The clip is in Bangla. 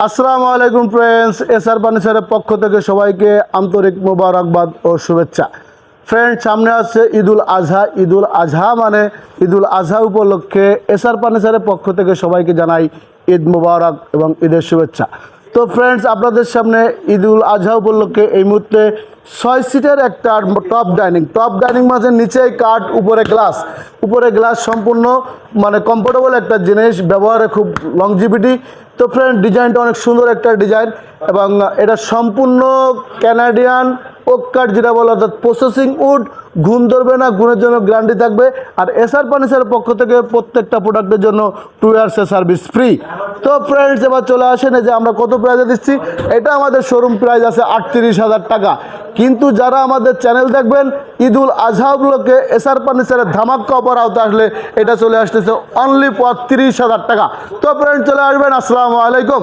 আসসালামু আলাইকুম ফ্রেন্ডস এস এসআর ফার্নিচারের পক্ষ থেকে সবাইকে আন্তরিক মোবারকবাদ ও শুভেচ্ছা। ফ্রেন্ড সামনে আসছে ঈদুল আজহা। ঈদুল আজহা মানে ঈদুল আজহা উপলক্ষে এসআর ফার্নিচারের পক্ষ থেকে সবাইকে জানাই ঈদ মোবারক এবং ঈদের শুভেচ্ছা। তো ফ্রেন্ডস আপনাদের সামনে ঈদুল আজহা উপলক্ষে এই মুহূর্তে ছয় সিটের একটা টপ ডাইনিং টপ ডাইনিং মাঝে নিচে কাঠ উপরে গ্লাস উপরে গ্লাস সম্পূর্ণ মানে কমফোর্টেবল একটা জিনিস, ব্যবহারে খুব লংজিভিটি তো ফ্রেন্ড ডিজাইনটা অনেক সুন্দর একটা ডিজাইন এবং এটা সম্পূর্ণ ক্যানাডিয়ান ওক কাঠ যেটা বলে অর্থাৎ প্রসেসিং উড ঘুম ধরবে না গুণের জন্য গ্যারান্টি থাকবে। আর এসআর ফার্নিচারের পক্ষ থেকে প্রত্যেকটা প্রোডাক্টের জন্য টু ইয়ার্সের সার্ভিস ফ্রি তো ফ্রেন্ডস এবার চলে আসেন যে আমরা কত প্রাইজে দিচ্ছি, এটা আমাদের শোরুম প্রাইস আছে আটত্রিশ হাজার টাকা। কিন্তু যারা আমাদের চ্যানেল দেখবেন, ঈদুল আজহা উপলক্ষে এসআর ফার্নিচারের ধামাক্কা অফার আওতা আসলে এটা চলে আসতেছে অনলি পঁয়ত্রিশ হাজার টাকা। তো ফ্রেন্ড চলে আসবেন, আসসালামু আলাইকুম।